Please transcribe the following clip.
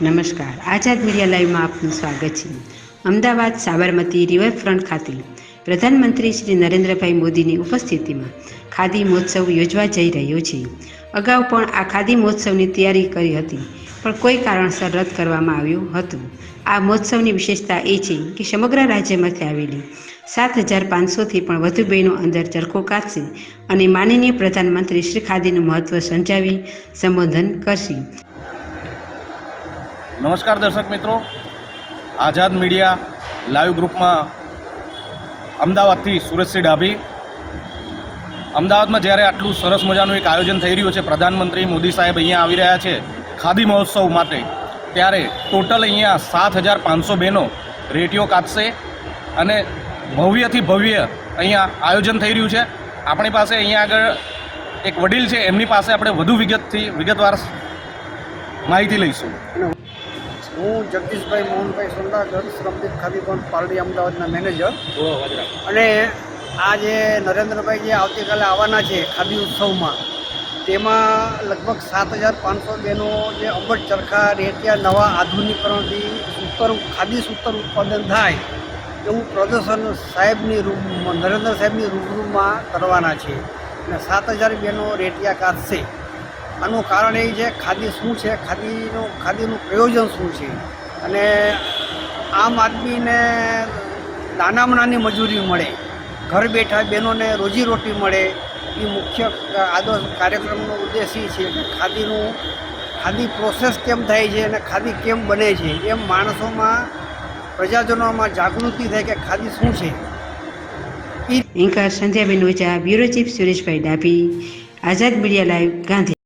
નમસ્કાર. આઝાદ મીડિયા લાઈવમાં આપનું સ્વાગત છે. અમદાવાદ સાબરમતી રિવરફ્રન્ટ ખાતે પ્રધાનમંત્રી શ્રી નરેન્દ્રભાઈ મોદીની ઉપસ્થિતિમાં ખાદી મહોત્સવ યોજવા જઈ રહ્યો છે. અગાઉ પણ આ ખાદી મહોત્સવની તૈયારી કરી હતી, પણ કોઈ કારણસર રદ કરવામાં આવ્યું હતું. આ મહોત્સવની વિશેષતા એ છે કે સમગ્ર રાજ્યમાંથી આવેલી સાત હજાર પાંચસોથી પણ વધુ બહેનો અંદર ચરખો કાઢશે અને માનનીય પ્રધાનમંત્રી શ્રી ખાદીનું મહત્ત્વ સમજાવી સંબોધન કરશે. નમસ્કાર દર્શક મિત્રો. આઝાદ મીડિયા લાઈવ ગ્રુપમાં અમદાવાદથી સુરેશસિંહ ડાભી. અમદાવાદમાં જ્યારે આટલું સરસ મજાનું એક આયોજન થઈ રહ્યું છે, પ્રધાનમંત્રી મોદી સાહેબ અહીંયા આવી રહ્યા છે ખાદી મહોત્સવ માટે, ત્યારે ટોટલ અહીંયા સાત હજાર પાંચસો બહેનો રેટીઓ કાઢશે અને ભવ્યથી ભવ્ય અહીંયા આયોજન થઈ રહ્યું છે. આપણી પાસે અહીંયા આગળ એક વડીલ છે, એમની પાસે આપણે વધુ વિગતથી, વિગતવાર માહિતી લઈશું. હું જગદીશભાઈ મોહનભાઈ સોંડાગર શ્રમદીપ પણ પાલડી અમદાવાદના મેનેજર. અને આ જે નરેન્દ્રભાઈ જે આવતીકાલે આવવાના છે ખાદી ઉત્સવમાં તેમાં લગભગ સાત હજાર પાંચસો બહેનો જે અંબટ ચરખા રેટિયા નવા આધુનિકરણથી સૂતર ખાદી સૂતર ઉત્પાદન થાય એવું પ્રદર્શન સાહેબની રૂમ નરેન્દ્ર સાહેબની રૂબરૂમાં કરવાના છે. અને સાત હજાર બહેનો રેટિયા કાઢશે આનું કારણ એ છે, ખાદી શું છે, ખાદીનું ખાદીનું પ્રયોજન શું છે? અને આમ આદમીને નાનામાં નાની મજૂરી મળે, ઘર બેઠા બહેનોને રોજીરોટી મળે, એ મુખ્ય આદર્શ કાર્યક્રમનો ઉદ્દેશ એ છે કે ખાદીનું, ખાદી પ્રોસેસ કેમ થાય છે અને ખાદી કેમ બને છે? એમ માણસોમાં, પ્રજાજનોમાં જાગૃતિ થાય કે ખાદી શું છે. ઇન્કા Sandhyaben Ojha bureau chief Sureshbhai Dabhi, Azad media live, Gandhi